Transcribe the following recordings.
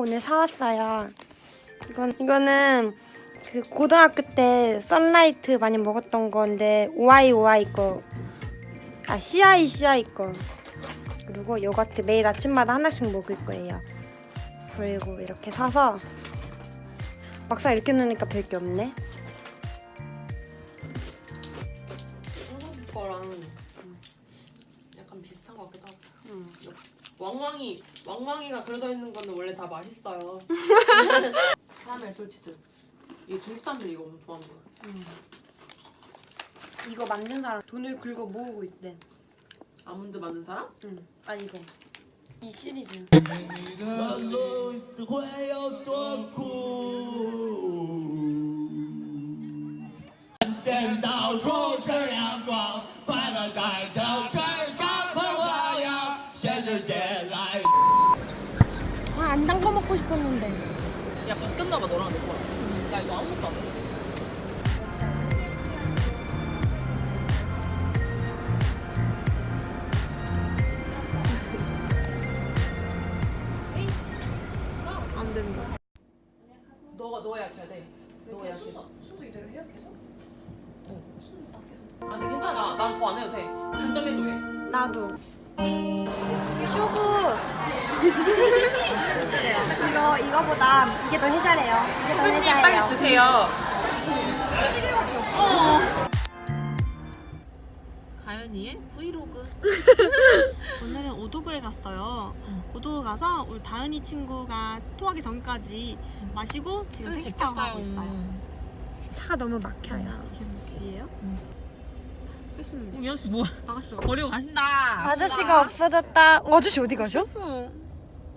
오늘 사왔어요. 이건 이거는 그 고등학교 때 썬라이트 많이 먹었던 건데 오아이 오아이 거. 아 CI CI 거. 그리고 요거트 매일 아침마다 하나씩 먹을 거예요. 그리고 이렇게 사서 막상 이렇게 넣으니까 별 게 없네. 왕왕이 왕왕이가 그려져 있는 거는 원래 다 맛있어요. 카라멜 솔치드. 이 중국 사람들이 이거 엄청 좋아하는 거야. 이거 만든 사람 돈을 긁어 모으고 있대. 아몬드 만든 사람? 응. 아 이거 이 시리즈. 的路会有多苦？见到处是阳光，快乐在这 먹고 싶었는데. 야 바뀌었나 봐 너랑 내 거랑. 나 이거 아무것도 안 먹어. 안 된다. 너가 너 예약해야 돼. 너 예약해. 순서 순서 이대로 예약해서? 어. 순서 딱 해서. 아니 괜찮아. 난 더 안 해도 돼. 단점 해도 해. 나도. 이거 이거보다 이게 더 해자래요. 이게 더 손님 해자예요. 빨리 드세요. 어. 가연이의 브이로그. 오늘은 오도구에 갔어요. 오도구 가서 우리 다은이 친구가 토하기 전까지 마시고 지금 택시 타고 가고 있어요. 차가 너무 막혀요. 길이에요? 택시는 연수 뭐 나가시더 버리고 가신다. 아저씨가 없어졌다. 어, 아저씨 어디 가죠? 슈프.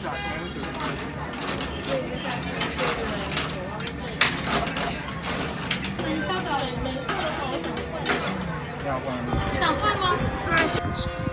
夏天就是夏天。想换吗？